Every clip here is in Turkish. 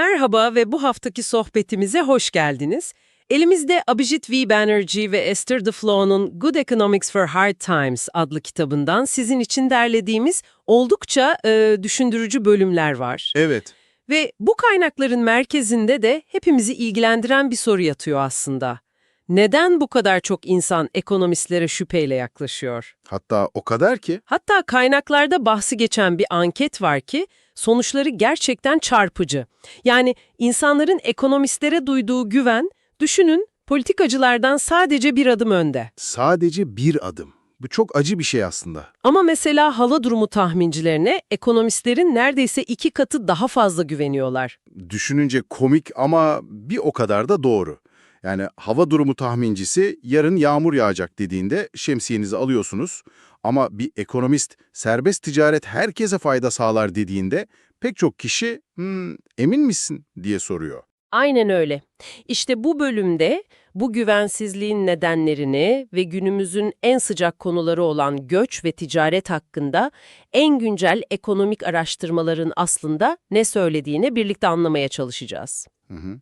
Merhaba ve bu haftaki sohbetimize hoş geldiniz. Elimizde Abhijit V. Banerjee ve Esther Duflo'nun Good Economics for Hard Times adlı kitabından sizin için derlediğimiz oldukça e, düşündürücü bölümler var. Evet. Ve bu kaynakların merkezinde de hepimizi ilgilendiren bir soru yatıyor aslında. Neden bu kadar çok insan ekonomistlere şüpheyle yaklaşıyor? Hatta o kadar ki Hatta kaynaklarda bahsi geçen bir anket var ki sonuçları gerçekten çarpıcı. Yani insanların ekonomistlere duyduğu güven, düşünün politikacılardan sadece bir adım önde. sadece bir adım. Bu çok acı bir şey aslında. Ama mesela hava durumu tahmincilerine ekonomistlerin neredeyse iki katı daha fazla güveniyorlar. Düşününce komik ama bir o kadar da doğru. Yani hava durumu tahmincisi yarın yağmur yağacak dediğinde şemsiyenizi alıyorsunuz. Ama bir ekonomist serbest ticaret herkese fayda sağlar dediğinde pek çok kişi "Hmm, emin misin diye soruyor. Aynen öyle. İşte bu bölümde bu güvensizliğin nedenlerini ve günümüzün en sıcak konuları olan göç ve ticaret hakkında en güncel ekonomik araştırmaların aslında ne söylediğini birlikte anlamaya çalışacağız. Hı hı.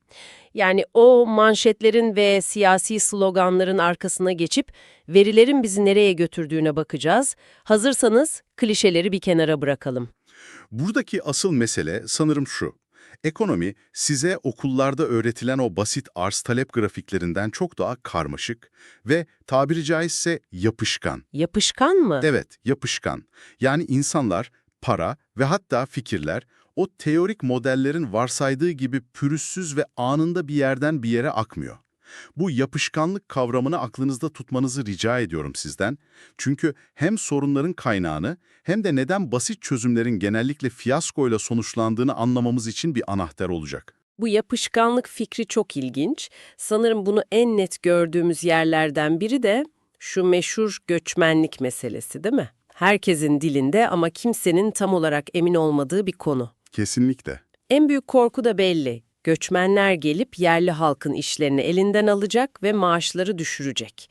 Yani o manşetlerin ve siyasi sloganların arkasına geçip verilerin bizi nereye götürdüğüne bakacağız. Hazırsanız klişeleri bir kenara bırakalım. Buradaki asıl mesele sanırım şu. Ekonomi size okullarda öğretilen o basit arz-talep grafiklerinden çok daha karmaşık ve tabiri caizse yapışkan. Yapışkan mı? Evet, yapışkan. Yani insanlar, para ve hatta fikirler o teorik modellerin varsaydığı gibi pürüzsüz ve anında bir yerden bir yere akmıyor. Bu yapışkanlık kavramını aklınızda tutmanızı rica ediyorum sizden. Çünkü hem sorunların kaynağını hem de neden basit çözümlerin genellikle fiyaskoyla sonuçlandığını anlamamız için bir anahtar olacak. Bu yapışkanlık fikri çok ilginç. Sanırım bunu en net gördüğümüz yerlerden biri de şu meşhur göçmenlik meselesi değil mi? Herkesin dilinde ama kimsenin tam olarak emin olmadığı bir konu. Kesinlikle. En büyük korku da belli. Göçmenler gelip yerli halkın işlerini elinden alacak ve maaşları düşürecek.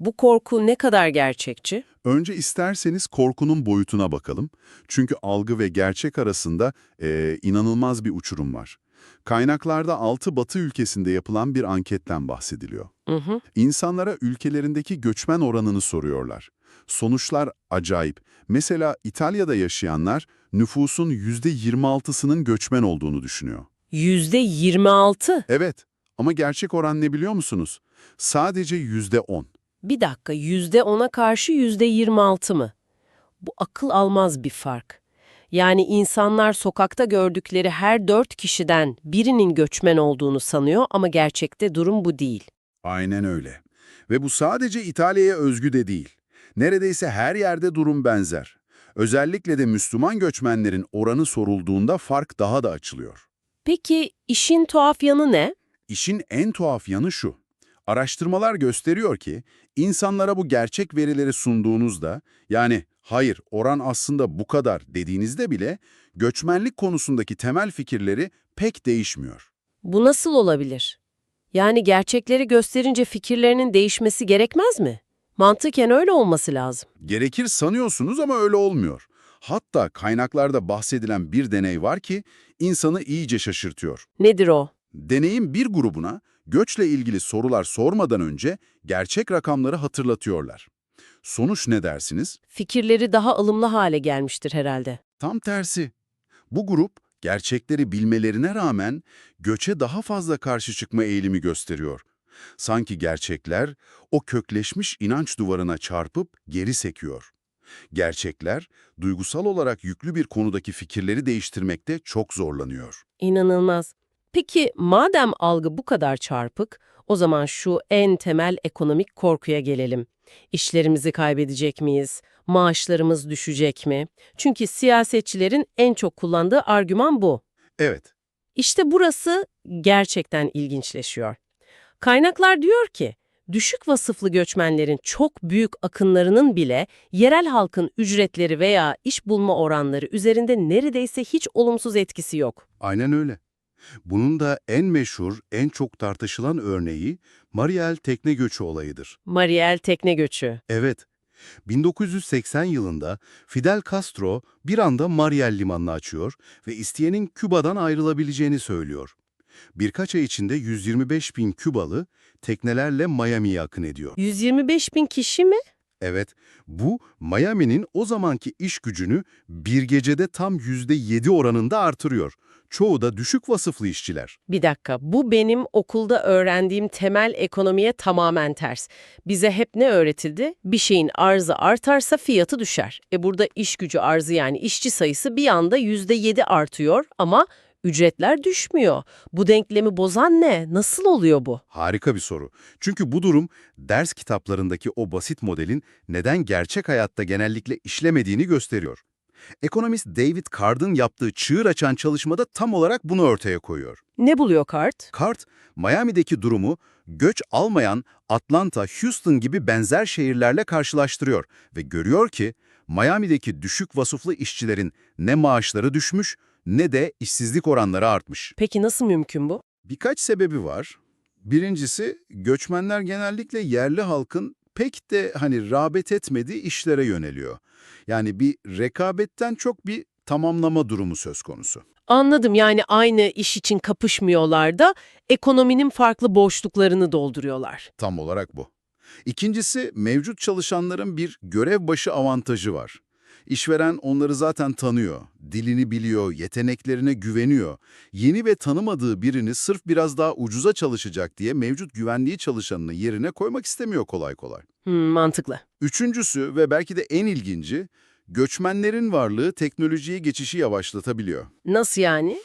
Bu korku ne kadar gerçekçi? Önce isterseniz korkunun boyutuna bakalım. Çünkü algı ve gerçek arasında eee, inanılmaz bir uçurum var. Kaynaklarda 6 Batı ülkesinde yapılan bir anketten bahsediliyor. Hı hı. İnsanlara ülkelerindeki göçmen oranını soruyorlar. Sonuçlar acayip. Mesela İtalya'da yaşayanlar nüfusun %26'sının göçmen olduğunu düşünüyor. Yüzde 26. Evet ama gerçek oran ne biliyor musunuz? Sadece %10. Bir dakika yüzde 10'a karşı yüzde 26 mı? Bu akıl almaz bir fark. Yani insanlar sokakta gördükleri her dört kişiden birinin göçmen olduğunu sanıyor ama gerçekte durum bu değil. Aynen öyle. Ve bu sadece İtalya'ya özgü de değil. Neredeyse her yerde durum benzer. Özellikle de Müslüman göçmenlerin oranı sorulduğunda fark daha da açılıyor. Peki işin tuhaf yanı ne? İşin en tuhaf yanı şu. Araştırmalar gösteriyor ki insanlara bu gerçek verileri sunduğunuzda yani hayır oran aslında bu kadar dediğinizde bile göçmenlik konusundaki temel fikirleri pek değişmiyor. Bu nasıl olabilir? Yani gerçekleri gösterince fikirlerinin değişmesi gerekmez mi? Mantıken öyle olması lazım. Gerekir sanıyorsunuz ama öyle olmuyor. Hatta kaynaklarda bahsedilen bir deney var ki insanı iyice şaşırtıyor. Nedir o? Deneyin bir grubuna göçle ilgili sorular sormadan önce gerçek rakamları hatırlatıyorlar. Sonuç ne dersiniz? Fikirleri daha ılımlı hale gelmiştir herhalde. Tam tersi. Bu grup gerçekleri bilmelerine rağmen göçe daha fazla karşı çıkma eğilimi gösteriyor. Sanki gerçekler o kökleşmiş inanç duvarına çarpıp geri sekiyor. Gerçekler duygusal olarak yüklü bir konudaki fikirleri değiştirmekte çok zorlanıyor. İnanılmaz. Peki madem algı bu kadar çarpık, o zaman şu en temel ekonomik korkuya gelelim. İşlerimizi kaybedecek miyiz? Maaşlarımız düşecek mi? Çünkü siyasetçilerin en çok kullandığı argüman bu. Evet, İşte burası gerçekten ilginçleşiyor. Kaynaklar diyor ki, düşük vasıflı göçmenlerin çok büyük akınlarının bile yerel halkın ücretleri veya iş bulma oranları üzerinde neredeyse hiç olumsuz etkisi yok. aynen öyle. Bunun da en meşhur, en çok tartışılan örneği Mariel tekne göçü olayıdır. Mariel tekne göçü. Evet, 1980 yılında Fidel Castro bir anda Mariel limanını açıyor ve isteyenin Küba'dan ayrılabileceğini söylüyor. Birkaç ay içinde 125 bin Kübalı teknelerle Miami'ye akın ediyor. 125 bin kişi mi? Evet, bu Miami'nin o zamanki iş gücünü bir gecede tam %7 oranında artırıyor. Çoğu da düşük vasıflı işçiler. Bir dakika, bu benim okulda öğrendiğim temel ekonomiye tamamen ters. Bize hep ne öğretildi? Bir şeyin arzı artarsa fiyatı düşer. E burada iş gücü arzı yani işçi sayısı bir anda %7 artıyor ama ücretler düşmüyor. Bu denklemi bozan ne? Nasıl oluyor bu? Harika bir soru. Çünkü bu durum ders kitaplarındaki o basit modelin neden gerçek hayatta genellikle işlemediğini gösteriyor. Ekonomist David Card'ın yaptığı çığır açan çalışmada tam olarak bunu ortaya koyuyor. Ne buluyor Kart? Card, Miami'deki durumu göç almayan Atlanta, Houston gibi benzer şehirlerle karşılaştırıyor ve görüyor ki Miami'deki düşük vasıflı işçilerin ne maaşları düşmüş ne de işsizlik oranları artmış. Peki nasıl mümkün bu? Birkaç sebebi var. Birincisi, göçmenler genellikle yerli halkın pek de hani rağbet etmediği işlere yöneliyor. Yani bir rekabetten çok bir tamamlama durumu söz konusu. Anladım yani aynı iş için kapışmıyorlar da ekonominin farklı boşluklarını dolduruyorlar. Tam olarak bu. İkincisi, mevcut çalışanların bir görev başı avantajı var. İşveren onları zaten tanıyor, dilini biliyor, yeteneklerine güveniyor. Yeni ve tanımadığı birini sırf biraz daha ucuza çalışacak diye mevcut güvenliği çalışanını yerine koymak istemiyor kolay kolay. Hmm, mantıklı. Üçüncüsü ve belki de en ilginci, göçmenlerin varlığı teknolojiye geçişi yavaşlatabiliyor. Nasıl yani?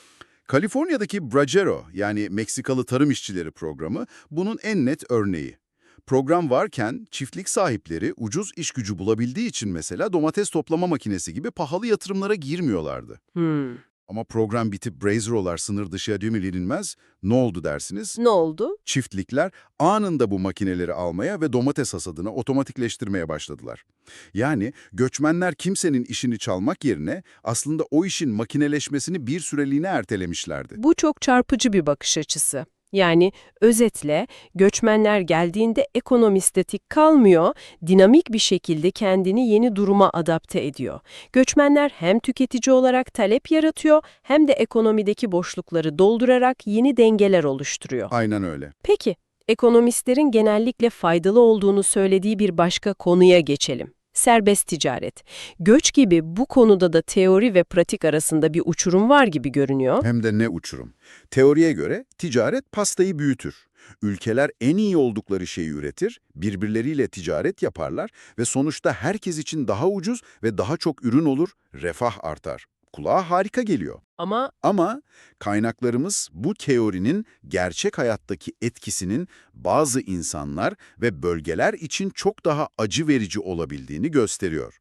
Kaliforniya'daki Bracero yani Meksikalı Tarım İşçileri programı bunun en net örneği. Program varken çiftlik sahipleri ucuz iş gücü bulabildiği için mesela domates toplama makinesi gibi pahalı yatırımlara girmiyorlardı. Hmm. Ama program bitip Brazero'lar sınır dışı edilmez, ne oldu dersiniz? Ne oldu? Çiftlikler anında bu makineleri almaya ve domates hasadını otomatikleştirmeye başladılar. Yani göçmenler kimsenin işini çalmak yerine aslında o işin makineleşmesini bir süreliğine ertelemişlerdi. Bu çok çarpıcı bir bakış açısı. Yani özetle göçmenler geldiğinde ekonomi statik kalmıyor, dinamik bir şekilde kendini yeni duruma adapte ediyor. Göçmenler hem tüketici olarak talep yaratıyor hem de ekonomideki boşlukları doldurarak yeni dengeler oluşturuyor. Aynen öyle. Peki, ekonomistlerin genellikle faydalı olduğunu söylediği bir başka konuya geçelim. Serbest ticaret. Göç gibi bu konuda da teori ve pratik arasında bir uçurum var gibi görünüyor. Hem de ne uçurum. Teoriye göre ticaret pastayı büyütür. Ülkeler en iyi oldukları şeyi üretir, birbirleriyle ticaret yaparlar ve sonuçta herkes için daha ucuz ve daha çok ürün olur, refah artar. Kulağa harika geliyor. Ama Ama kaynaklarımız bu teorinin gerçek hayattaki etkisinin bazı insanlar ve bölgeler için çok daha acı verici olabildiğini gösteriyor.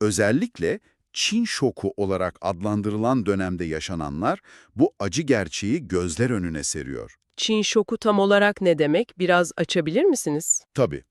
Özellikle Çin şoku olarak adlandırılan dönemde yaşananlar bu acı gerçeği gözler önüne seriyor. Çin şoku tam olarak ne demek? Biraz açabilir misiniz? Tabii.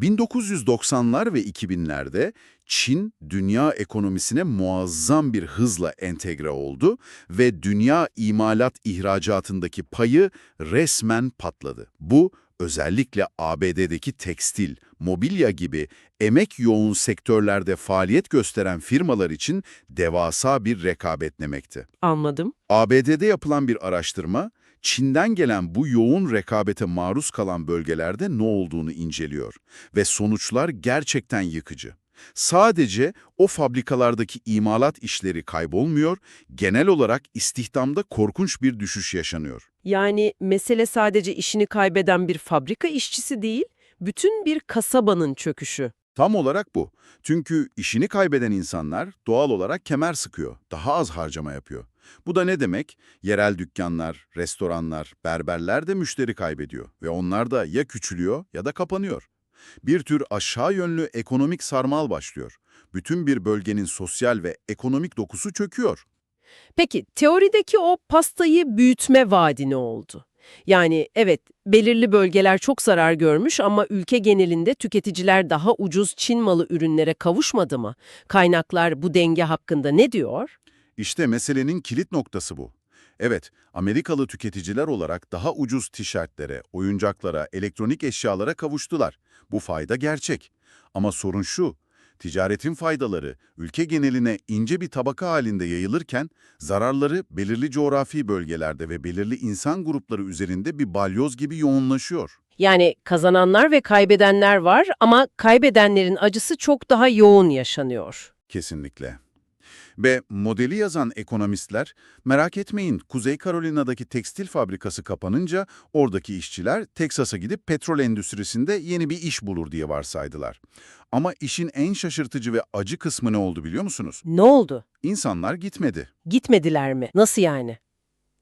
1990'lar ve 2000'lerde Çin dünya ekonomisine muazzam bir hızla entegre oldu ve dünya imalat ihracatındaki payı resmen patladı. Bu özellikle ABD'deki tekstil, mobilya gibi emek yoğun sektörlerde faaliyet gösteren firmalar için devasa bir rekabet demekti. Anladım. ABD'de yapılan bir araştırma, Çin'den gelen bu yoğun rekabete maruz kalan bölgelerde ne olduğunu inceliyor ve sonuçlar gerçekten yıkıcı. Sadece o fabrikalardaki imalat işleri kaybolmuyor, genel olarak istihdamda korkunç bir düşüş yaşanıyor. Yani mesele sadece işini kaybeden bir fabrika işçisi değil, bütün bir kasabanın çöküşü. Tam olarak bu. Çünkü işini kaybeden insanlar doğal olarak kemer sıkıyor, daha az harcama yapıyor. Bu da ne demek? Yerel dükkanlar, restoranlar, berberler de müşteri kaybediyor ve onlar da ya küçülüyor ya da kapanıyor. Bir tür aşağı yönlü ekonomik sarmal başlıyor. Bütün bir bölgenin sosyal ve ekonomik dokusu çöküyor. Peki teorideki o pastayı büyütme vaadi ne oldu? Yani evet belirli bölgeler çok zarar görmüş ama ülke genelinde tüketiciler daha ucuz Çin malı ürünlere kavuşmadı mı? Kaynaklar bu denge hakkında ne diyor? İşte meselenin kilit noktası bu. Evet, Amerikalı tüketiciler olarak daha ucuz tişörtlere, oyuncaklara, elektronik eşyalara kavuştular. Bu fayda gerçek. Ama sorun şu, Ticaretin faydaları ülke geneline ince bir tabaka halinde yayılırken, zararları belirli coğrafi bölgelerde ve belirli insan grupları üzerinde bir balyoz gibi yoğunlaşıyor. Yani kazananlar ve kaybedenler var ama kaybedenlerin acısı çok daha yoğun yaşanıyor. Kesinlikle. Ve modeli yazan ekonomistler, merak etmeyin Kuzey Carolina'daki tekstil fabrikası kapanınca oradaki işçiler Teksas'a gidip petrol endüstrisinde yeni bir iş bulur diye varsaydılar. Ama işin en şaşırtıcı ve acı kısmı ne oldu biliyor musunuz? Ne oldu? İnsanlar gitmedi. Gitmediler mi? Nasıl yani?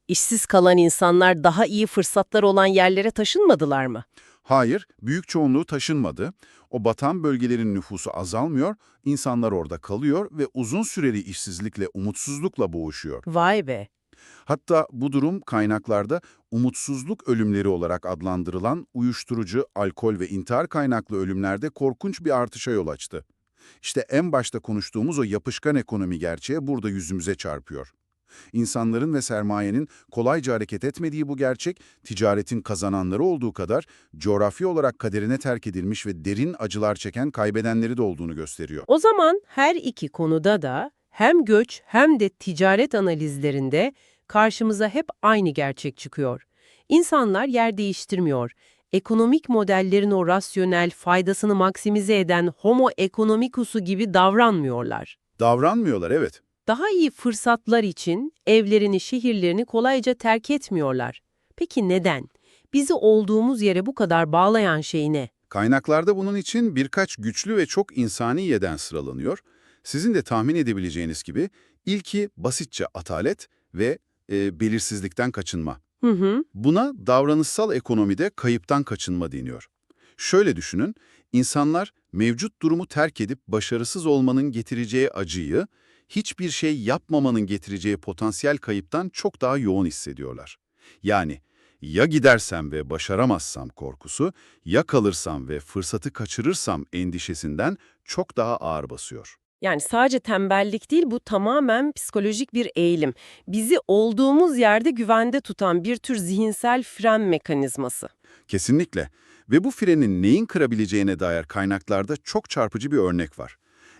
İşsiz kalan insanlar daha iyi fırsatlar olan yerlere taşınmadılar mı? Hayır, büyük çoğunluğu taşınmadı. O batan bölgelerin nüfusu azalmıyor, insanlar orada kalıyor ve uzun süreli işsizlikle, umutsuzlukla boğuşuyor. Vay be. Hatta bu durum kaynaklarda umutsuzluk ölümleri olarak adlandırılan uyuşturucu, alkol ve intihar kaynaklı ölümlerde korkunç bir artışa yol açtı. İşte en başta konuştuğumuz o yapışkan ekonomi gerçeği burada yüzümüze çarpıyor. İnsanların ve sermayenin kolayca hareket etmediği bu gerçek, ticaretin kazananları olduğu kadar coğrafi olarak kaderine terk edilmiş ve derin acılar çeken kaybedenleri de olduğunu gösteriyor. O zaman her iki konuda da hem göç hem de ticaret analizlerinde karşımıza hep aynı gerçek çıkıyor. İnsanlar yer değiştirmiyor. Ekonomik modellerin o rasyonel, faydasını maksimize eden homo economicus'u gibi davranmıyorlar. Davranmıyorlar evet. Daha iyi fırsatlar için evlerini, şehirlerini kolayca terk etmiyorlar. Peki neden? Bizi olduğumuz yere bu kadar bağlayan şey ne? Kaynaklarda bunun için birkaç güçlü ve çok insani yeden sıralanıyor. Sizin de tahmin edebileceğiniz gibi ilki basitçe atalet ve e, belirsizlikten kaçınma. Hı hı. Buna davranışsal ekonomide kayıptan kaçınma deniyor. Şöyle düşünün, insanlar mevcut durumu terk edip başarısız olmanın getireceği acıyı, hiçbir şey yapmamanın getireceği potansiyel kayıptan çok daha yoğun hissediyorlar. Yani ya gidersem ve başaramazsam korkusu, ya kalırsam ve fırsatı kaçırırsam endişesinden çok daha ağır basıyor. Yani sadece tembellik değil, bu tamamen psikolojik bir eğilim. Bizi olduğumuz yerde güvende tutan bir tür zihinsel fren mekanizması. Kesinlikle. Ve bu frenin neyin kırabileceğine dair kaynaklarda çok çarpıcı bir örnek var.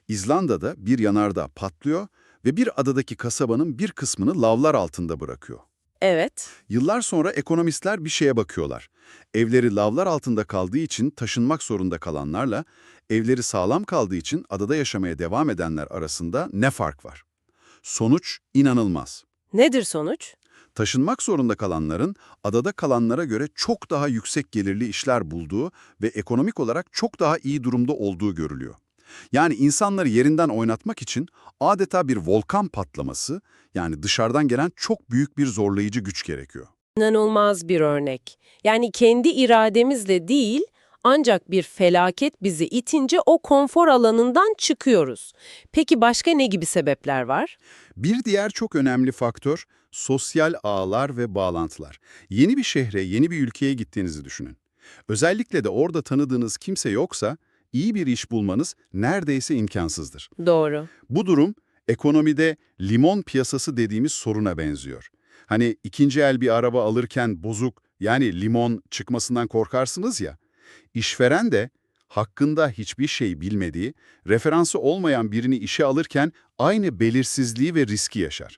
İzlanda'da bir yanardağ patlıyor ve bir adadaki kasabanın bir kısmını lavlar altında bırakıyor. Evet. Yıllar sonra ekonomistler bir şeye bakıyorlar. Evleri lavlar altında kaldığı için taşınmak zorunda kalanlarla, evleri sağlam kaldığı için adada yaşamaya devam edenler arasında ne fark var? Sonuç inanılmaz. Nedir sonuç? Taşınmak zorunda kalanların adada kalanlara göre çok daha yüksek gelirli işler bulduğu ve ekonomik olarak çok daha iyi durumda olduğu görülüyor. Yani insanları yerinden oynatmak için adeta bir volkan patlaması, yani dışarıdan gelen çok büyük bir zorlayıcı güç gerekiyor. İnanılmaz bir örnek. Yani kendi irademizle değil, ancak bir felaket bizi itince o konfor alanından çıkıyoruz. Peki başka ne gibi sebepler var? Bir diğer çok önemli faktör, sosyal ağlar ve bağlantılar. Yeni bir şehre, yeni bir ülkeye gittiğinizi düşünün. Özellikle de orada tanıdığınız kimse yoksa, iyi bir iş bulmanız neredeyse imkansızdır. Doğru. Bu durum, ekonomide limon piyasası dediğimiz soruna benziyor. Hani ikinci el bir araba alırken bozuk, yani limon çıkmasından korkarsınız ya. İşveren de hakkında hiçbir şey bilmediği, referansı olmayan birini işe alırken aynı belirsizliği ve riski yaşar.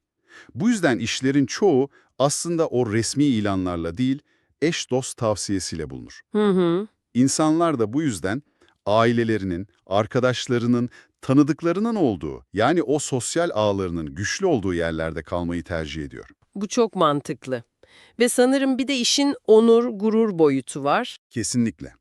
Bu yüzden işlerin çoğu aslında o resmi ilanlarla değil, eş dost tavsiyesiyle bulunur. Hı hı. İnsanlar da bu yüzden ailelerinin, arkadaşlarının, tanıdıklarının olduğu, yani o sosyal ağlarının güçlü olduğu yerlerde kalmayı tercih ediyor. Bu çok mantıklı. Ve sanırım bir de işin onur, gurur boyutu var. Kesinlikle.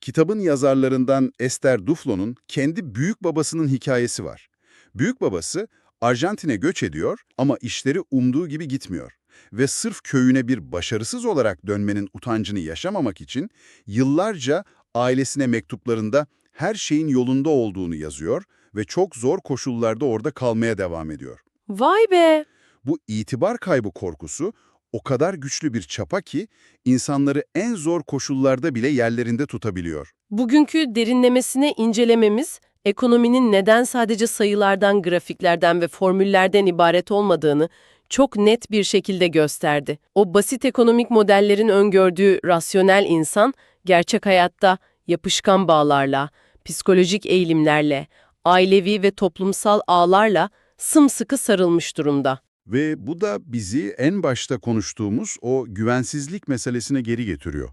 Kitabın yazarlarından Esther Duflo'nun kendi büyük babasının hikayesi var. Büyük babası Arjantin'e göç ediyor ama işleri umduğu gibi gitmiyor. Ve sırf köyüne bir başarısız olarak dönmenin utancını yaşamamak için yıllarca ailesine mektuplarında her şeyin yolunda olduğunu yazıyor ve çok zor koşullarda orada kalmaya devam ediyor. Vay be! Bu itibar kaybı korkusu o kadar güçlü bir çapa ki insanları en zor koşullarda bile yerlerinde tutabiliyor. Bugünkü derinlemesine incelememiz, ekonominin neden sadece sayılardan, grafiklerden ve formüllerden ibaret olmadığını çok net bir şekilde gösterdi. O basit ekonomik modellerin öngördüğü rasyonel insan, gerçek hayatta yapışkan bağlarla, psikolojik eğilimlerle, ailevi ve toplumsal ağlarla sımsıkı sarılmış durumda. Ve bu da bizi en başta konuştuğumuz o güvensizlik meselesine geri getiriyor.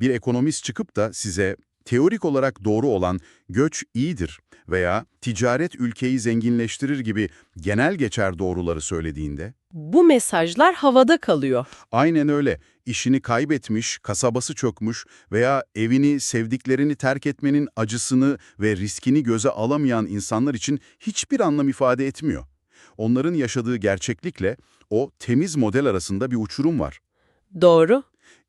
Bir ekonomist çıkıp da size teorik olarak doğru olan göç iyidir veya ticaret ülkeyi zenginleştirir gibi genel geçer doğruları söylediğinde, Bu mesajlar havada kalıyor. aynen öyle işini kaybetmiş, kasabası çökmüş veya evini, sevdiklerini terk etmenin acısını ve riskini göze alamayan insanlar için hiçbir anlam ifade etmiyor. Onların yaşadığı gerçeklikle o temiz model arasında bir uçurum var. Doğru.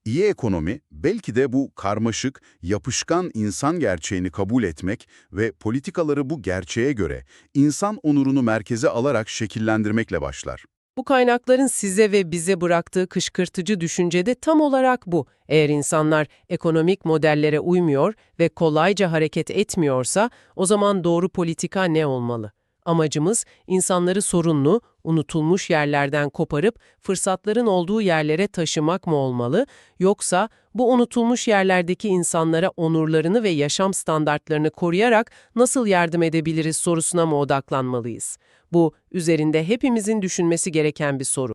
İyi ekonomi belki de bu karmaşık, yapışkan insan gerçeğini kabul etmek ve politikaları bu gerçeğe göre insan onurunu merkeze alarak şekillendirmekle başlar. Bu kaynakların size ve bize bıraktığı kışkırtıcı düşünce de tam olarak bu. Eğer insanlar ekonomik modellere uymuyor ve kolayca hareket etmiyorsa, o zaman doğru politika ne olmalı? Amacımız insanları sorunlu, unutulmuş yerlerden koparıp fırsatların olduğu yerlere taşımak mı olmalı, yoksa bu unutulmuş yerlerdeki insanlara onurlarını ve yaşam standartlarını koruyarak nasıl yardım edebiliriz sorusuna mı odaklanmalıyız? Bu, üzerinde hepimizin düşünmesi gereken bir soru.